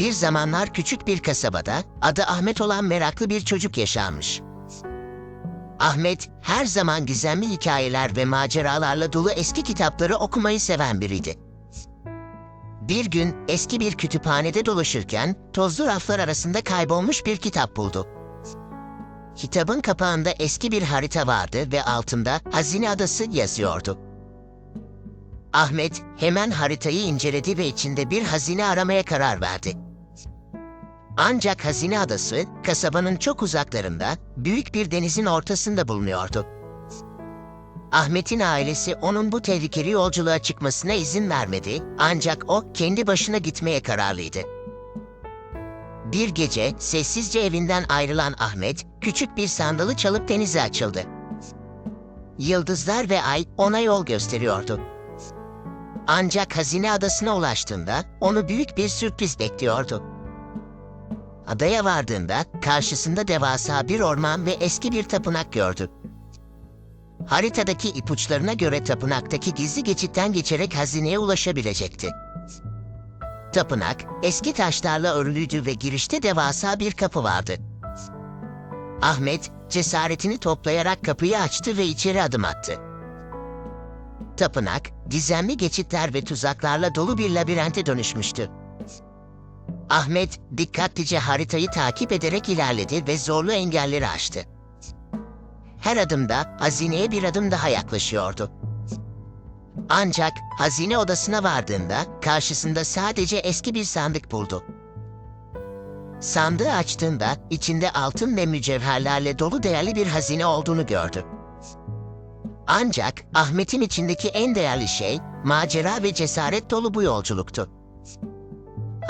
Bir zamanlar küçük bir kasabada adı Ahmet olan meraklı bir çocuk yaşarmış. Ahmet her zaman gizemli hikayeler ve maceralarla dolu eski kitapları okumayı seven biriydi. Bir gün eski bir kütüphanede dolaşırken tozlu raflar arasında kaybolmuş bir kitap buldu. Kitabın kapağında eski bir harita vardı ve altında Hazine Adası yazıyordu. Ahmet hemen haritayı inceledi ve içinde bir hazine aramaya karar verdi. Ancak Hazine Adası kasabanın çok uzaklarında büyük bir denizin ortasında bulunuyordu. Ahmet'in ailesi onun bu tehlikeli yolculuğa çıkmasına izin vermedi ancak o kendi başına gitmeye kararlıydı. Bir gece sessizce evinden ayrılan Ahmet küçük bir sandalı çalıp denize açıldı. Yıldızlar ve ay ona yol gösteriyordu. Ancak hazine adasına ulaştığında onu büyük bir sürpriz bekliyordu. Adaya vardığında karşısında devasa bir orman ve eski bir tapınak gördü. Haritadaki ipuçlarına göre tapınaktaki gizli geçitten geçerek hazineye ulaşabilecekti. Tapınak eski taşlarla örülüydü ve girişte devasa bir kapı vardı. Ahmet cesaretini toplayarak kapıyı açtı ve içeri adım attı. Tapınak, gizemli geçitler ve tuzaklarla dolu bir labirente dönüşmüştü. Ahmet dikkatlice haritayı takip ederek ilerledi ve zorlu engelleri aştı. Her adımda hazineye bir adım daha yaklaşıyordu. Ancak hazine odasına vardığında karşısında sadece eski bir sandık buldu. Sandığı açtığında içinde altın ve mücevherlerle dolu değerli bir hazine olduğunu gördü. Ancak Ahmet'in içindeki en değerli şey macera ve cesaret dolu bu yolculuktu.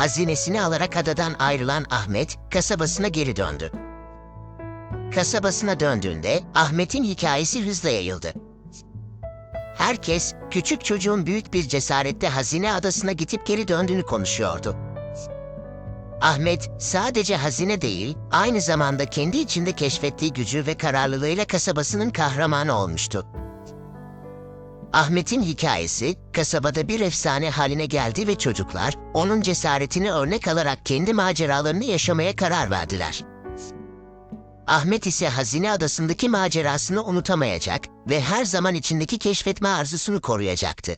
Hazinesini alarak adadan ayrılan Ahmet kasabasına geri döndü. Kasabasına döndüğünde Ahmet'in hikayesi hızla yayıldı. Herkes küçük çocuğun büyük bir cesaretle hazine adasına gidip geri döndüğünü konuşuyordu. Ahmet sadece hazine değil, aynı zamanda kendi içinde keşfettiği gücü ve kararlılığıyla kasabasının kahramanı olmuştu. Ahmet'in hikayesi kasabada bir efsane haline geldi ve çocuklar onun cesaretini örnek alarak kendi maceralarını yaşamaya karar verdiler. Ahmet ise Hazine Adası'ndaki macerasını unutamayacak ve her zaman içindeki keşfetme arzusunu koruyacaktı.